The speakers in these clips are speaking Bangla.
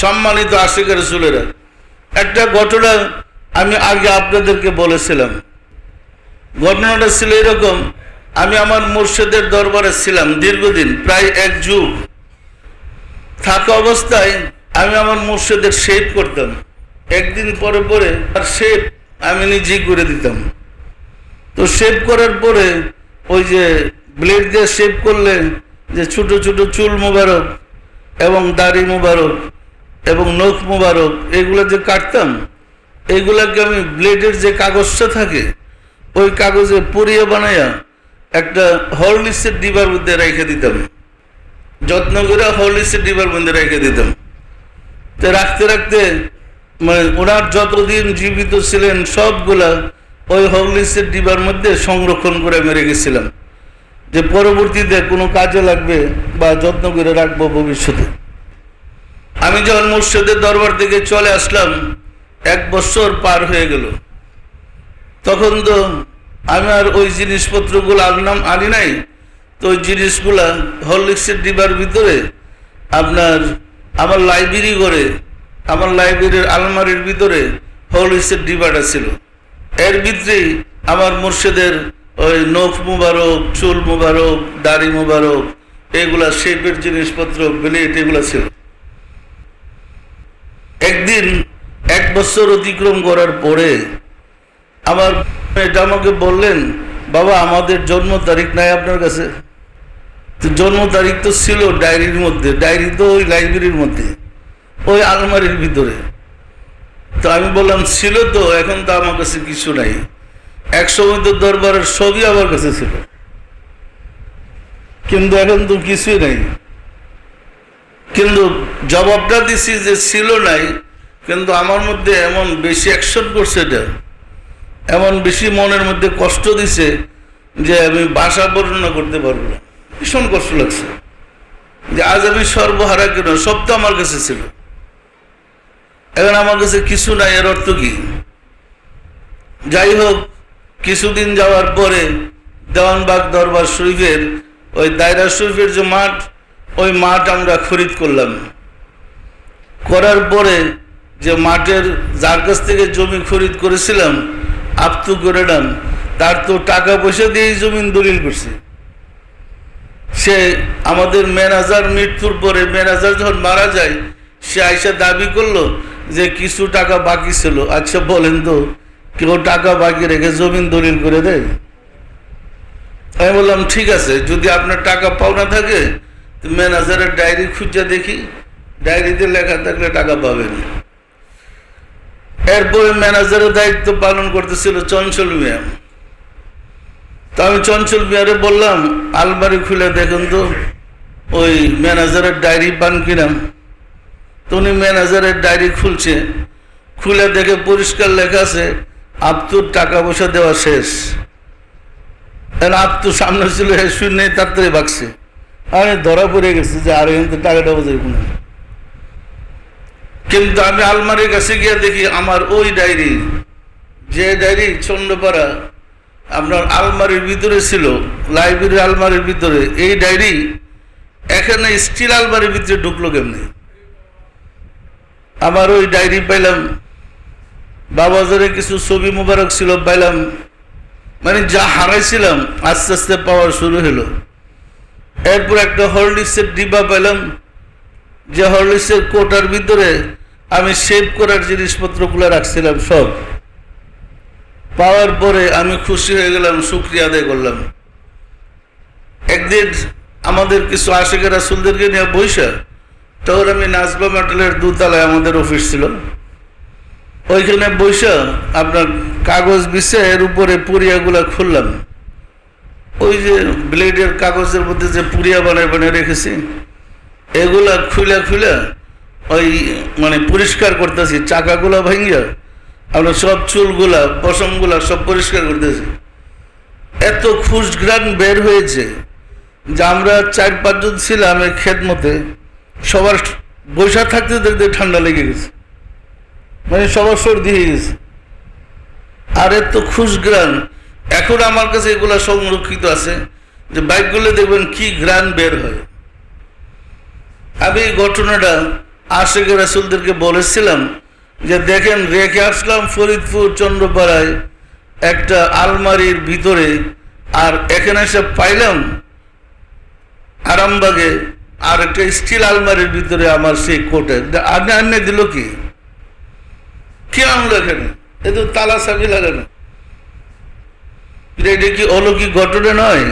সম্মানিত আশিকের রসুলেরা, একটা ঘটনা আমি আগে আপনাদেরকে বলেছিলাম। ঘটনাটা ছিল এরকম, আমি আমার মুর্শিদের দরবারে ছিলাম দীর্ঘদিন, প্রায় এক যুগ। থাকা অবস্থায় আমি আমার মুর্শিদের শেভ করতাম। একদিন পরে পরে আর শেভ আমি নিজেই করে দিতাম। তো শেভ করার পরে ওই যে ব্লেড দিয়ে শেভ করলে যে ছোট ছোট চুল মোবারক এবং দাড়ি মোবারক এবং নখ মোবারক, এগুলো যে কাটতাম, এগুলাকে আমি ব্লেডের যে কাগজটা থাকে, ওই কাগজে পুড়িয়ে বানাইয়া একটা হরলিক্সের ডিবার মধ্যে রেখে দিতাম। যত্ন করে হরলিক্সের ডিবার মধ্যে রেখে দিতাম। তো রাখতে রাখতে মানে ওনার যতদিন জীবিত ছিলেন, সবগুলা ওই হরলিক্সের ডিবার মধ্যে সংরক্ষণ করে আমি রেখেছিলাম। যে পরবর্তীতে কোনো কাজে লাগবে বা যত্ন করে রাখব ভবিষ্যতে। আমি যখন মুর্শিদের দরবার থেকে চলে আসলাম, এক বছর পার হয়ে গেল। তখন তো আমি আর ওই জিনিসপত্রগুলো আনলাম, আনি নাই। তো ওই জিনিসগুলা হরলিক্সের ডিবার ভিতরে আপনার আমার লাইব্রেরি করে আমার লাইব্রেরির আলমারির ভিতরে হরলিক্সের ডিবাটা ছিল। এর ভিতরেই আমার মুর্শিদের ওই নখ মুবারক, চুল মুবারক, দাড়ি মুবারক, এগুলা শেপের জিনিসপত্র, ব্লেড এগুলা ছিল। একদিন এক বছর অতিক্রম করার পরে আমার এটা আমাকে বললেন, বাবা, আমাদের জন্ম তারিখ নাই আপনার কাছে? তো জন্ম তারিখ তো ছিল ডায়েরির মধ্যে, ডায়েরি তো ওই লাইব্রেরির মধ্যে, ওই আলমারির ভিতরে। তো আমি বললাম, ছিল তো, এখন তো আমার কাছে কিছু নাই। এক সময় তো দরবারের সবই আমার কাছে ছিল। কিন্তু এখন তো কিছুই নাই। কিন্তু জবাবটা দিছি যে ছিল নাই, কিন্তু আমার মধ্যে এমন বেশি অ্যাকশন করছে এটা। এমন বেশি মনের মধ্যে কষ্ট দিছে যে আমি বাসা বর্ণনা করতে পারব না। ভীষণ কষ্ট লাগছে। যে আজ আমি সর্বহারা কেন? সব তো আমার কাছে ছিল। এখন আমার কাছে কিছু নাই, এর অর্থ কি? যাই হোক, কিছুদিন যাওয়ার পরে দেওয়ানবাগ দরবার শরীফের ওই দায়রা শরীফের যে মাঠ ওই মাঠ আমরা খরিদ করলাম। করার পরে যে মাঠের যার কাছ থেকে জমি খরিদ করেছিলাম, আপতু করে নাম তার তো টাকা পয়সা দিয়েই জমিন দলিল করছে। সে আমাদের ম্যানেজার মৃত্যুর পরে ম্যানেজার যখন মারা যায়, সে আইসা দাবি করল যে কিছু টাকা বাকি ছিল। আচ্ছা বলেন তো, কেউ টাকা বাকি রেখে জমিন দলিল করে দেয়? আমি বললাম, ঠিক আছে, যদি আপনার টাকা পাওনা থাকে ম্যানেজারের ডায়েরি খুঁজে দেখি ডায়েরিতে লেখা থাকলে টাকা পাবেন। এরপরে ম্যানেজারের দায়িত্ব পালন করতেছিল চঞ্চল মিয়া। তো আমি চঞ্চল মিয়ারে বললাম, আলমারি খুলে দেখুন তো, ওই ম্যানেজারের ডায়েরি পান কিনা। তো উনি ম্যানেজারের ডায়েরি খুলছে, খুলে দেখে পরিষ্কার লেখা আছে আপ্তুর টাকা পয়সা দেওয়া শেষ। আপ্তু সামনে ছিল শুনে তাড়াতাড়ি বাগছে। আমি ধরা পড়ে গেছে যে আর কিন্তু টাকাটা বোঝাই না। কিন্তু আমি আলমারির কাছে গিয়ে দেখি আমার ওই ডায়েরি, যে ডায়েরি চন্দ্রপাড়া আপনার আলমারির ভিতরে ছিল, লাইব্রেরির আলমারির ভিতরে, এই ডায়েরি এখানে স্টিল আলমারির ভিতরে ঢুকলো কেমনি? আমার ওই ডায়েরি পাইলাম, বাবাজারে কিছু ছবি মুবারক ছিল পাইলাম মানে যা হারাইছিলাম আস্তে আস্তে পাওয়া শুরু হলো। এরপর একটা হরলিক্সের ডিব্বা পেলাম, যে হরলিক্সের কোটার ভিতরে আমি সেভ করার জিনিসপত্রগুলো রাখছিলাম সব। পাওয়ার পরে আমি খুশি হয়ে গেলাম, শুক্রিয়া আদায় করলাম। একদিন আমাদের কিছু আশেকের রাসুলদেরকে নিয়ে বৈশা তখন আমি নাজবা মেটালের দুতলায় আমাদের অফিস ছিল। ওইখানে বৈশা আপনার কাগজ বিছে এর উপরে পুরিয়াগুলা খুললাম। ওই যে ব্লেডের কাগজের মধ্যে যে পুরিয়া বানায় বানিয়ে রেখেছি, এগুলা খুলে খুলে ওই মানে পরিষ্কার করতেছি, চাকাগুলা ভাঙিয়া আমরা সব চুলগুলা, পশমগুলা সব পরিষ্কার করতেছি। এত খুশ খুশগ্রান বের হয়েছে যে আমরা চার পাঁচজন ছিলাম এই ক্ষেত মতে সবার বৈশা থাকতে দেখতে ঠান্ডা লেগে গেছে। মানে সবার সর্দি হয়ে গেছে। আর এত খুশগ্রান এখন আমার কাছে এগুলো সংরক্ষিত আছে যে বাইকগুলো দেখবেন কি গ্রান বের হয়। আমি এই ঘটনাটা আশেখ রাসুলদেরকে বলেছিলাম যে দেখেন রেখে আসলাম ফরিদপুর চন্দ্রপাড়ায় একটা আলমারির ভিতরে আর এখানে এসে পাইলাম আরামবাগে আর একটা স্টিল আলমারির ভিতরে আমার সেই কোটে। আনে আনে দিল কি? কে আনলো এখানে? এ তো তালা সাবি লাগানো এটা কি অলৌকিক ঘটনা নয়?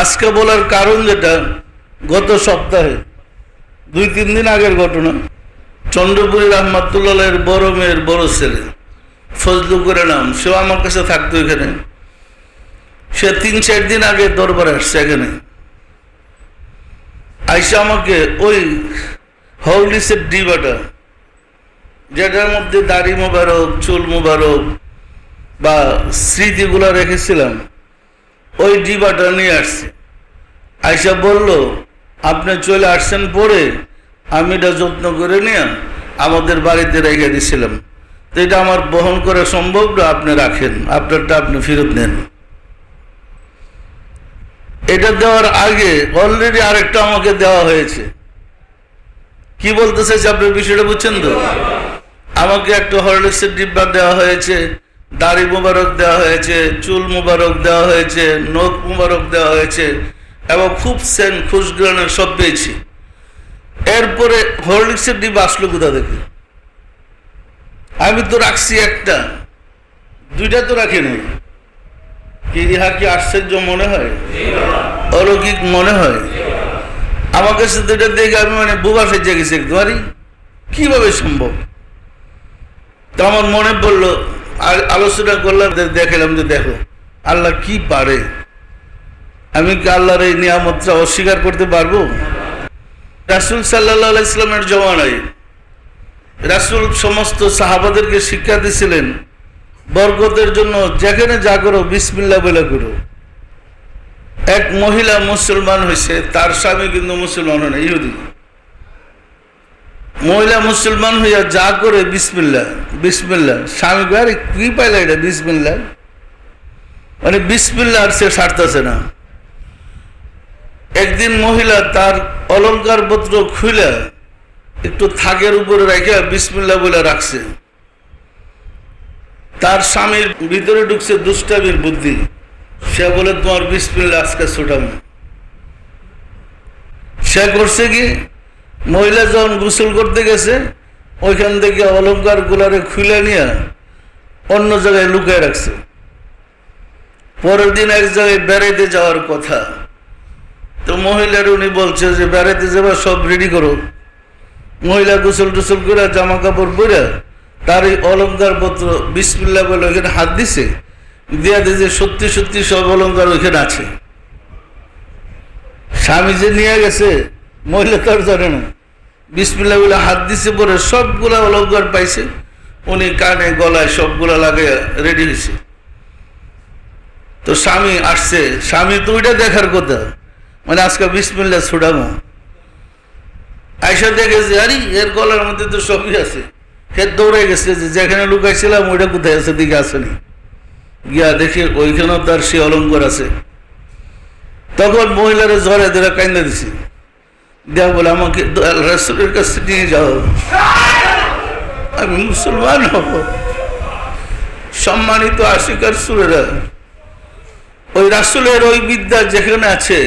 আজকে বলার কারণ যেটা, গত সপ্তাহে, দুই, তিন দিন আগের ঘটনা। চন্দ্রপুরী রহমাতুল্লাহের বড় মেয়ের বড় ছেলে ফজলু করে নাম, সেও আমার কাছে থাকতো এখানে। সে তিন, চার দিন আগে দরবারে আসছে এখানে। আইসা আমাকে ওই হরলিসের ডিবাটা, যেটার মধ্যে দাড়ি মোবারক, চুল মোবারক বা স্মৃতিগুলো রেখেছিলাম, ওই ডিবাটা নিয়ে আসছে। আইসা বলল, আপনি চলে আসছেন পরে আমি এটা যত্ন করে নিয়ে আমাদের বাড়িতে রেখে দিছিলাম। তো এটা আমার বহন করা সম্ভব না, আপনি রাখেন, আপনারটা আপনি ফেরত নেন। এটা দেওয়ার আগে অলরেডি আরেকটা আমাকে দেওয়া হয়েছে। কি বলতে চাইছে আপনার বিষয়টা বুঝছেন তো? আমাকে একটা হরলিক্সের ডিব্বা দেওয়া হয়েছে। দাড়ি মুবারক দেওয়া হয়েছে, চুল মুবারক দেওয়া হয়েছে, নখ মুবারক দেওয়া হয়েছে এবং খুব সেন খুশগ্রানের সব পেয়েছি। এরপরে হরলিক্সের ডিব্বা আসলো কোথা থেকে? আমি তো রাখছি একটা, দুইটা তো রাখি নাই। কি ইহা কি আশ্চর্য মনে হয়? অলৌকিক মনে হয়? আমার কাছে দুইটা দেখে আমি মানে বুবা সেজে গেছি আরে কীভাবে সম্ভব? তো আমার মনে পড়ল আর আলোচনা করলাম দেখালাম যে দেখো, আল্লাহ কি পারে? আমি কি আল্লাহর এই নিয়ামতটা অস্বীকার করতে পারব? রাসুল সাল্লাহ ইসলামের জমানায় রাসুল সমস্ত সাহাবাদেরকে শিক্ষা দিছিলেন, বরকতের জন্য যেখানে যা করো বিসমিল্লা বলে করো। এক মহিলা মুসলমান হয়েছে, তার স্বামী কিন্তু মুসলমান হয় না, ইহুদি। মহিলা মুসলমান হইয়া যা করে বিসমিল্লা বিসমিল্লা স্বামী আরে, কি পাইলা এটা বিসমিল্লা মানে বিসমিল্লা আর সে সারতেছে না। একদিন মহিলা তার অলংকার পত্র খুইলা, একটু থাকের উপরে রেখে বিসমিল্লা বলে রাখছে। তার স্বামীর ভিতরে ঢুকছে দুষ্টামির বুদ্ধি। সে বলে, তোমার বিসমিল্লা আজকে ছুটাম সে করছে কি? মহিলা যখন গোসল করতে গেছে, ওইখান থেকে অলঙ্কার গুলারে খুলে নিয়ে অন্য জায়গায় লুকিয়ে রাখছে। পরের দিন এক জায়গায় বেড়াইতে যাওয়ার কথা। তো মহিলার উনি বলছে যে, বেড়াইতে যাবা, সব রেডি করো। মহিলা গোসল টোসল করে জামা কাপড় পরে তার এই অলঙ্কার পত্র বিসমিল্লা বলে ওইখানে হাত দিছে। দিয়া দিয়েছে সত্যি সত্যি সব অলঙ্কার ওইখানে আছে। স্বামী যে নিয়ে গেছে মহিলা তার জানে না। বিসমিল্লা বলে হাত দিছে পরে সবগুলা অলঙ্কার পাইছে। উনি কানে, গলায় সবগুলা লাগে রেডি হয়েছে তো স্বামী আসছে। স্বামী তো ওইটা দেখার কথা। মানে আজকে বিসমিল্লা ছুটামো আইসা দেখেছে আরে, এর গলার মধ্যে তো সবই আছে। সে দৌড়ে গেছে যে, যেখানে লুকাইছিলাম, ওইটা কোথায় আছে, দিকে আসেনি। গিয়া দেখে ওইখানেও তার সে অলঙ্কার আছে। তখন মহিলারা জ্বরে ধরে কান্দা দিছে। দেয়া বলে আমাকে রাসুলের কাছে নিয়ে যাও। আমি মুসলমান হব। সম্মানিত আশিকার সুরেরা, ওই রাসুলের ওই বিদ্যা যেখানে আছে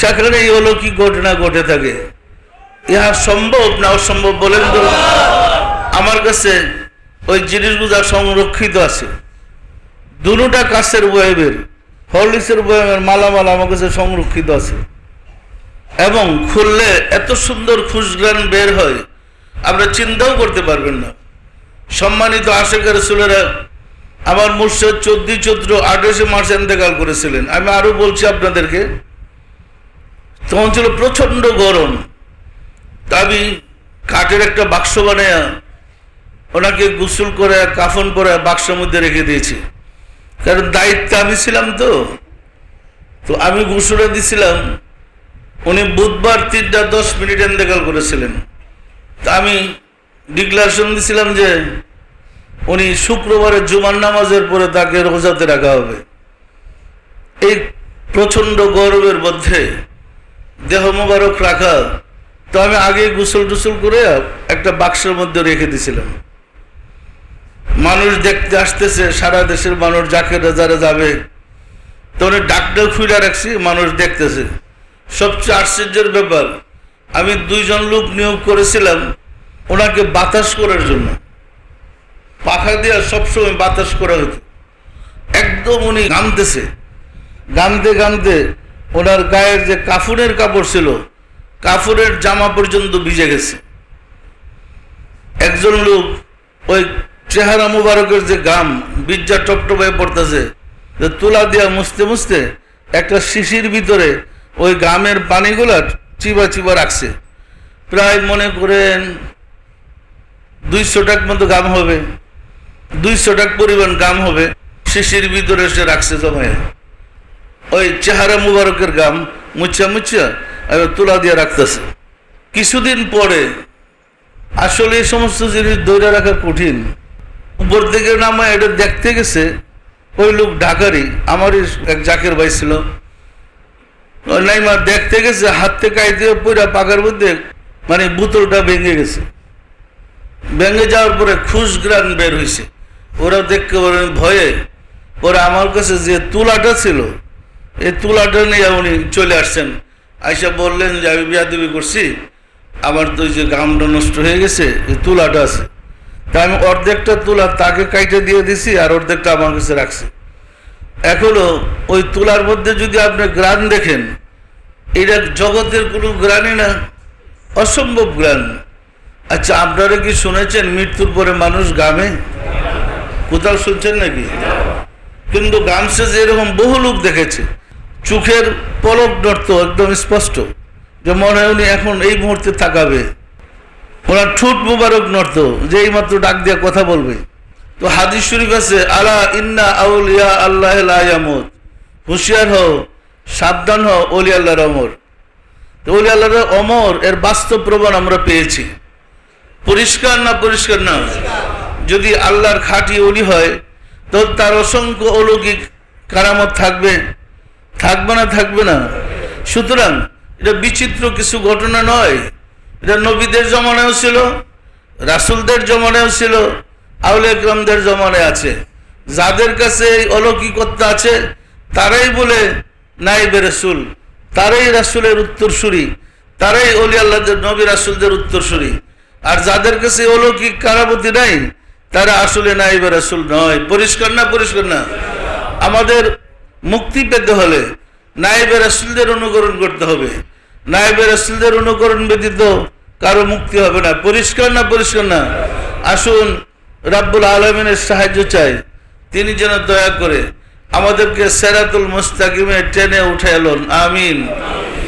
সেখানে এই অলৌকিক ঘটনা ঘটে থাকে। ইহা সম্ভব না অসম্ভব বলেন তো? আমার কাছে ওই জিনিসগুলো সংরক্ষিত আছে। দুটা কাছের ওয়েবের হরলিক্সের ওয়েবের মালামাল আমার কাছে সংরক্ষিত আছে। এবং খুললে এত সুন্দর খুশগ্রান বের হয়, আমরা চিন্তাও করতে পারবেন না। সম্মানিত আশেকের রসুলেরা, আমার মুর্শিদ চোদ্দই চৈত্র আঠাশে মার্চ এন্তেকাল করেছিলেন। আমি আরও বলছি আপনাদেরকে, তখন ছিল প্রচণ্ড গরম। তা আমি কাঠের একটা বাক্স বানায়া ওনাকে গোসল করে কাফন করে বাক্সের মধ্যে রেখে দিয়েছি। কারণ দায়িত্ব আমি ছিলাম তো। তো আমি গোসলে দিছিলাম উনি বুধবার তিনটা দশ মিনিট এন্তেকাল করেছিলেন। তা আমি ডিক্লারেশন দিছিলাম যে উনি শুক্রবারে জুমার নামাজের পরে তাকে রোজাতে রাখা হবে। এই প্রচণ্ড গরমের মধ্যে দেহ মোবারক রাখা, তো আমি আগে গুসল টুসল করে একটা বাক্সের মধ্যে রেখে দিয়েছিলাম মানুষ দেখতে আসতেছে, সারা দেশের মানুষ যাকে যারা যাবে তো উনি ডাক্তার খুলে রাখছি, মানুষ দেখতেছে। সবচেয়ে আশ্চর্যের ব্যাপার, আমি দুইজন লোক নিয়োগ করেছিলাম ওনাকে বাতাস করার জন্য। পাখা দিয়ে সবসময় বাতাস করা হতো। একদম উনি গামতেছে গামতে গামতে ওনার গায়ের যে কাফুনের কাপড় ছিল কাফুরের জামা পর্যন্ত ভিজে গেছে। একজন লোক ওই চেহারা মুবারকের যে গাম, বীর্যা টপটপায় পড়তেছে তুলা দিয়া মুছতে মুছতে একটা শিশির ভিতরে ওই গামের পানিগুলা চিবা চিবা রাখছে। প্রায় মনে করেন দুইশো টাক মতো গাম হবে, দুইশো টাক পরিমাণ গাম হবে, শিশির ভিতরে সে রাখছে জমায়। ওই চেহারা মুবারকের গাম মুচ্ছা মুচ্ছা এবার তুলা দিয়ে রাখতেছে। কিছুদিন পরে আসলে এই সমস্ত জিনিস ধরে রাখা কঠিন। উপর থেকে নামা এটা দেখতে গেছে, ওই লোক ঢাকারই, আমারই এক জাকের ভাই ছিল। নাইমা দেখতে গেছে হাত থেকে আইতে পুরা পাকার মধ্যে মানে বোতলটা ভেঙে গেছে। ভেঙে যাওয়ার পরে খুশ গ্রান বের হয়েছে ওরা দেখতে ভয়ে ওরা আমার কাছে যে তুলাটা ছিল, এই তুলাটা নিয়ে উনি চলে আসছেন। আইসা বললেন যে, আমি বিয়া দেবী করছি, আমার তো যে গামটা নষ্ট হয়ে গেছে, এই তুলাটা আছে। তা আমি অর্ধেকটা তুলা তাকে কাইটে দিয়ে দিছি, আর অর্ধেকটা আমার কাছে রাখছি। এখনও ওই তুলার মধ্যে যদি আপনি গ্রান দেখেন, এটা জগতের কোনো গ্রানই না, অসম্ভব গ্রান। আচ্ছা আপনারা কি শুনেছেন মৃত্যুর পরে মানুষ গামে কোথাও শুনছেন নাকি? কিন্তু গামসে যে এরকম বহু লোক দেখেছে। চোখের পলক নর্ত একদম স্পষ্ট, যে মনে হয় উনি এখন এই মুহূর্তে থাকাবে। ওনার ঠোঁট মুবারক নর্ত যে এই মাত্র ডাক দিয়ে কথা বলবে। তো হাদিস শরীফ আছে, আলা ইন্না আউলিয়া আল্লাহ ইয়ামুত। হুঁশিয়ার হও, সাবধান হও অলি আল্লাহর অমর। তো অলি আল্লাহর অমর, এর বাস্তব প্রমাণ আমরা পেয়েছি। পরিষ্কার না পরিষ্কার না? যদি আল্লাহর খাঁটি অলি হয়, তো তার অসংখ্য অলৌকিক কারামত থাকবে। থাকবে না থাকবে না। সুতরাং, এটা বিচিত্র কিছু ঘটনা নয়। এটা নবীদের জমানায়ও ছিল, রাসুলদের জমানায়ও ছিল। আউলে জমানায় আছে। যাদের কাছে এই অলৌকিকতা আছে, তারাই বলে নাইবে রসুল। তারাই রাসুলের উত্তরসূরি। তারাই অলি আল্লাহদের, নবী রাসুলদের উত্তরসূরি। আর যাদের কাছে অলৌকিক কারাবতী নাই, তারা আসলে নাইবে রাসুল নয়। পরিষ্কার না পরিষ্কার না? আমাদের মুক্তি পেতে হলে নাইবে রাসুলদের অনুকরণ করতে হবে। নাইবে রাসুলদের অনুকরণ ব্যতীত কারও মুক্তি হবে না। পরিষ্কার না পরিষ্কার না? আসুন রাব্বুল আলমিনের সাহায্য চাই। তিনি যেন দয়া করে আমাদেরকে সেরাতুল মুস্তাকিমে টেনে উঠে এলন আমিন।